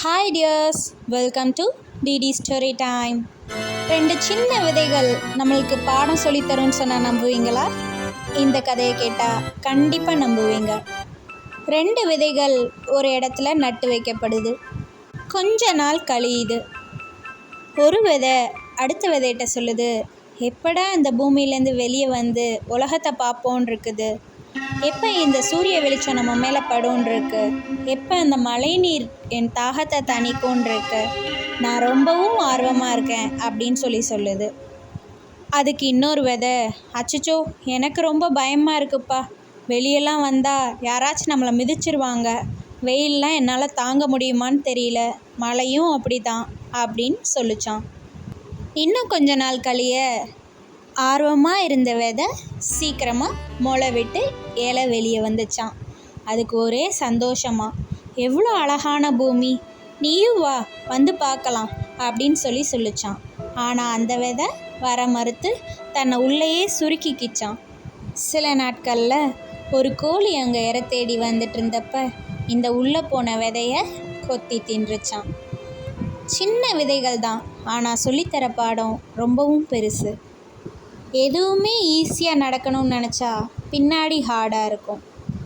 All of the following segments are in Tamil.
Hi dears welcome to DD story time ரெண்டு சின்ன விதைகள் நம்மளுக்கு பாடம் சொல்லித்தரும்னு சொன்னால் நம்புவீங்களா? இந்த கதையை கேட்டால் கண்டிப்பாக நம்புவீங்க. ரெண்டு விதைகள் ஒரு இடத்துல நட்டு வைக்கப்படுது. கொஞ்ச நாள் கழியுது. ஒரு விதை அடுத்த விதைகிட்ட சொல்லுது எப்படா இந்த பூமியிலேருந்து வெளியே வந்து உலகத்தை பார்ப்போன்னு இருக்குது. எப்போ இந்த சூரிய வெளிச்சம் நம்ம மேலே படும்ன்றிருக்கு எப்போ இந்த மழைநீர் என் தாகத்தை தணிக்கும்ன்றிருக்கு நான் ரொம்பவும் ஆர்வமாக இருக்கேன் அப்படின்னு சொல்லி சொல்லுது. அதுக்கு இன்னொரு விதை. அச்சச்சோ எனக்கு ரொம்ப பயமாக இருக்குப்பா. வெளியெல்லாம் வந்தால் யாராச்சும் நம்மளை மிதிச்சிருவாங்க. வெயில்லாம் என்னால் தாங்க முடியுமான்னு தெரியல. மழையும் அப்படி தான் அப்படின்னு சொல்லிச்சான் இன்னும் கொஞ்ச நாள் கழிய ஆர்வமாக இருந்த விதை சீக்கிரமாக முளை விட்டு இலை வெளியே வந்துச்சான் அதுக்கு ஒரே சந்தோஷமா எவ்வளோ அழகான பூமி நீயும் வா வந்து பார்க்கலாம் அப்படின்னு சொல்லி சொல்லிச்சான் ஆனால் அந்த விதை வர மறுத்து தன்னை உள்ளேயே சுருக்கிக்கிச்சான் சில நாட்களில் ஒரு கோழி அங்கே இற தேடி வந்துட்டு இருந்தப்ப இந்த உள்ளே போன விதைய கொத்தி தின்றுச்சான் சின்ன விதைகள் தான் ஆனால் சொல்லித்தர பாடம் ரொம்பவும் பெருசு. எதுவுமே ஈஸியாக நடக்கணும்னு நினச்சா பின்னாடி ஹார்டாக இருக்கும்.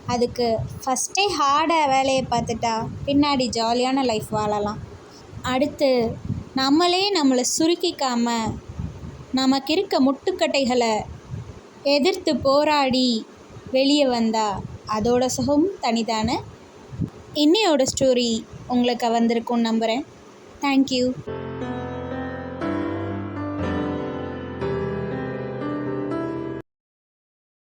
அதுக்கு ஃபஸ்ட்டே ஹார்டாக வேலையை பார்த்துட்டா பின்னாடி ஜாலியான லைஃப் வாழலாம். அடுத்து நம்மளே நம்மளை சுருக்கிக்காமல் நமக்கு இருக்க முட்டுக்கட்டைகளை எதிர்த்து போராடி வெளியே வந்தால் அதோட சுகம் தனிதானே? இன்னையோட ஸ்டோரி உங்களுக்கு வந்திருக்கும்னு நம்புகிறேன் தேங்க்யூ